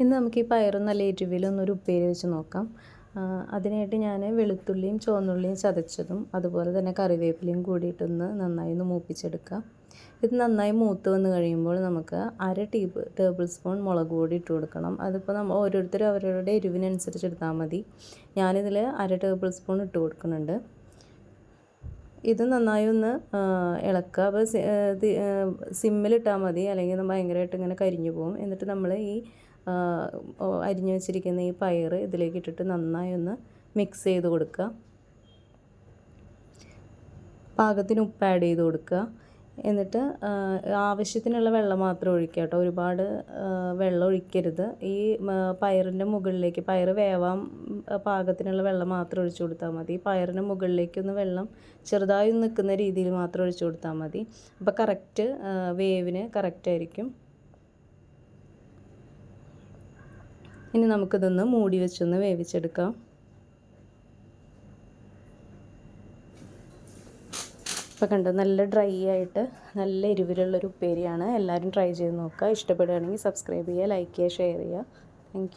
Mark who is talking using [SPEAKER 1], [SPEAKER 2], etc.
[SPEAKER 1] ഇന്ന് നമുക്ക് ഈ പയറും നല്ല എരിവിലൊന്നൊരു ഉപ്പേരി വെച്ച് നോക്കാം. അതിനായിട്ട് ഞാൻ വെളുത്തുള്ളിയും ചുവന്നുള്ളിയും ചതച്ചതും അതുപോലെ തന്നെ കറിവേപ്പിലയും കൂടിയിട്ടൊന്ന് നന്നായി ഒന്ന് മൂപ്പിച്ചെടുക്കാം. ഇത് നന്നായി മൂത്ത് വന്ന് കഴിയുമ്പോൾ നമുക്ക് അര ടീ ടേബിൾ സ്പൂൺ മുളക് പൊടി ഇട്ട് കൊടുക്കണം. അതിപ്പോൾ നമ്മൾ ഓരോരുത്തരും അവരവരുടെ എരിവിനനുസരിച്ച് എടുത്താൽ മതി. ഞാനിതിൽ അര ടേബിൾ സ്പൂൺ ഇട്ട് കൊടുക്കുന്നുണ്ട്. ഇത് നന്നായി ഒന്ന് ഇളക്കുക അപ്പോൾ സിമ്മിലിട്ടാൽ മതി. അല്ലെങ്കിൽ ഭയങ്കരമായിട്ട് ഇങ്ങനെ കരിഞ്ഞു പോകും. എന്നിട്ട് നമ്മൾ ഈ അരിഞ്ഞു വെച്ചിരിക്കുന്ന ഈ പയർ ഇതിലേക്ക് ഇട്ടിട്ട് നന്നായി ഒന്ന് മിക്സ് ചെയ്ത് കൊടുക്കുക. പാകത്തിന് ഉപ്പ് ആഡ് ചെയ്ത് കൊടുക്കുക. എന്നിട്ട് ആവശ്യത്തിനുള്ള വെള്ളം മാത്രം ഒഴിക്കുക കേട്ടോ. ഒരുപാട് വെള്ളം ഒഴിക്കരുത്. ഈ പയറിന്റെ മുകളിലേക്ക് പയർ വേവാൻ പാകത്തിനുള്ള വെള്ളം മാത്രം ഒഴിച്ചു കൊടുത്താൽ മതി. പയറിന്റെ മുകളിലേക്കൊന്ന് വെള്ളം ചെറുതായി നിൽക്കുന്ന രീതിയിൽ മാത്രം ഒഴിച്ചു കൊടുത്താൽ മതി. അപ്പോൾ കറക്റ്റ് വേവിന് കറക്റ്റ് ആയിരിക്കും. ഇനി നമുക്കിതൊന്ന് മൂടി വെച്ചൊന്ന് വേവിച്ചെടുക്കാം. ഇപ്പോൾ കണ്ടോ നല്ല ഡ്രൈ ആയിട്ട് നല്ല എരിവിലുള്ളൊരു ഉപ്പേരിയാണ്. എല്ലാവരും ട്രൈ ചെയ്ത് നോക്കുക. ഇഷ്ടപ്പെടുകയാണെങ്കിൽ സബ്സ്ക്രൈബ് ചെയ്യുക ലൈക്ക് ചെയ്യുക ഷെയർ ചെയ്യുക. താങ്ക്